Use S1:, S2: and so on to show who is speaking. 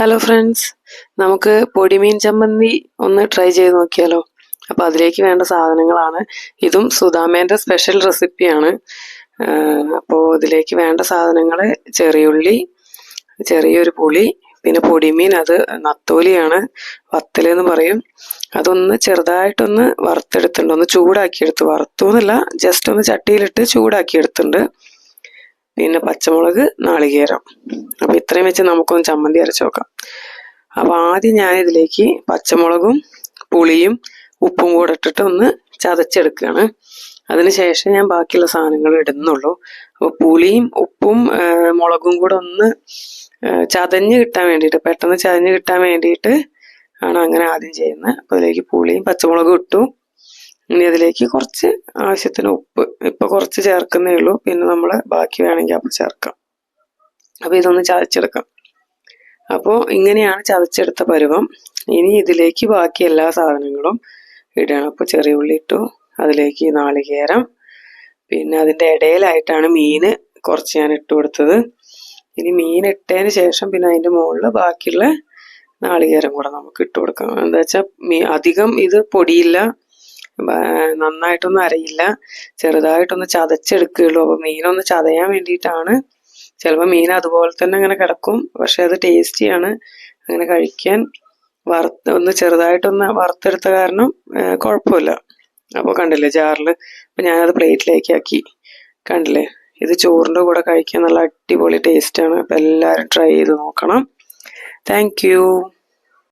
S1: Hello friends നമുക്ക് പൊടിമീൻ ചമ്മന്തി ഒന്ന് ട്രൈ ചെയ്ത് നോക്കിയാലോ. അപ്പോൾ അതിലേക്ക് വേണ്ട സാധനങ്ങളാണ്. ഇതും സുദാമേന്റെ സ്പെഷ്യൽ റെസിപ്പിയാണ് അപ്പോൾ ഇതിലേക്ക് വേണ്ട സാധനങ്ങൾ ചെറിയുള്ളി ചെറിയൊരു പുളി പിന്നെ പൊടിമീൻ അത് നത്തോലിയാണ് വത്തലെന്ന് പറയും. അതൊന്ന് ചെറുതായിട്ടൊന്ന് വറുത്തെടുത്തിട്ടുണ്ട്. ഒന്ന് ചൂടാക്കിയെടുത്ത്. വറുത്തു എന്നല്ല ജസ്റ്റ് ഒന്ന് ചട്ടിയിലിട്ട് ചൂടാക്കിയെടുത്തിട്ടുണ്ട്. പിന്നെ പച്ചമുളക് നാളികേരം. അപ്പോൾ ഇത്രയും വെച്ച് നമുക്കൊന്ന് ചമ്മന്തി അരച്ച് നോക്കാം. അപ്പോൾ ആദ്യം ഞാൻ ഇതിലേക്ക് പച്ചമുളകും പുളിയും ഉപ്പും കൂടെ ഇട്ടിട്ട് ഒന്ന് ചതച്ചെടുക്കുകയാണ്. അതിനുശേഷം ഞാൻ ബാക്കിയുള്ള സാധനങ്ങൾ ഇടുന്നുള്ളൂ. അപ്പോൾ പുളിയും ഉപ്പും മുളകും കൂടെ ഒന്ന് ചതഞ്ഞ് കിട്ടാൻ വേണ്ടിയിട്ട് പെട്ടെന്ന് ചതഞ്ഞ് കിട്ടാൻ വേണ്ടിയിട്ട് ആണ് അങ്ങനെ ആദ്യം ചെയ്യുന്നത്. അപ്പോൾ അതിലേക്ക് പുളിയും പച്ചമുളകും ഇട്ടു. ഇനി അതിലേക്ക് കുറച്ച് ആവശ്യത്തിന് ഉപ്പ് ഇപ്പൊ കുറച്ച് ചേർക്കുന്നേ ഉള്ളൂ. പിന്നെ നമ്മൾ ബാക്കി വേണമെങ്കിൽ അപ്പോൾ ചേർക്കാം. അപ്പോൾ ഇതൊന്ന് ചതച്ചെടുക്കാം. അപ്പോൾ ഇങ്ങനെയാണ് ചതച്ചെടുത്ത പരുവം. ഇനി ഇതിലേക്ക് ബാക്കി എല്ലാ സാധനങ്ങളും ഇടണം അപ്പോൾ ചെറിയ ഉള്ളി ഇട്ടു. അതിലേക്ക് നാളികേരം പിന്നെ അതിന്റെ ഇടയിലായിട്ടാണ് മീൻ കുറച്ച് ഞാൻ ഇട്ട് കൊടുത്തത്. ഇനി മീൻ ഇട്ടതിന് ശേഷം പിന്നെ അതിന്റെ മുകളിൽ ബാക്കിയുള്ള നാളികേരം കൂടെ നമുക്ക് ഇട്ട് കൊടുക്കാം. എന്താ വെച്ചാൽ അധികം ഇത് പൊടിയില്ല. നന്നായിട്ടൊന്നും അരയില്ല. ചെറുതായിട്ടൊന്ന് ചതച്ചെടുക്കുകയുള്ളൂ. അപ്പോൾ മീനൊന്ന് ചതയാൻ വേണ്ടിയിട്ടാണ്. ചിലപ്പോൾ മീൻ അതുപോലെ തന്നെ അങ്ങനെ കിടക്കും. പക്ഷെ അത് ടേസ്റ്റിയാണ്. അങ്ങനെ കഴിക്കാൻ വറുത്ത് ഒന്ന് ചെറുതായിട്ടൊന്ന് വറുത്തെടുത്ത കാരണം കുഴപ്പമില്ല. അപ്പോൾ കണ്ടില്ലേ ജാറിൽ അപ്പോൾ ഞാനത് പ്ലേറ്റിലേക്കാക്കി. കണ്ടില്ലേ? ഇത് ചോറിന്റെ കൂടെ കഴിക്കാൻ നല്ല അടിപൊളി ടേസ്റ്റാണ്. അപ്പോൾ എല്ലാവരും ട്രൈ ചെയ്ത് നോക്കണം. താങ്ക്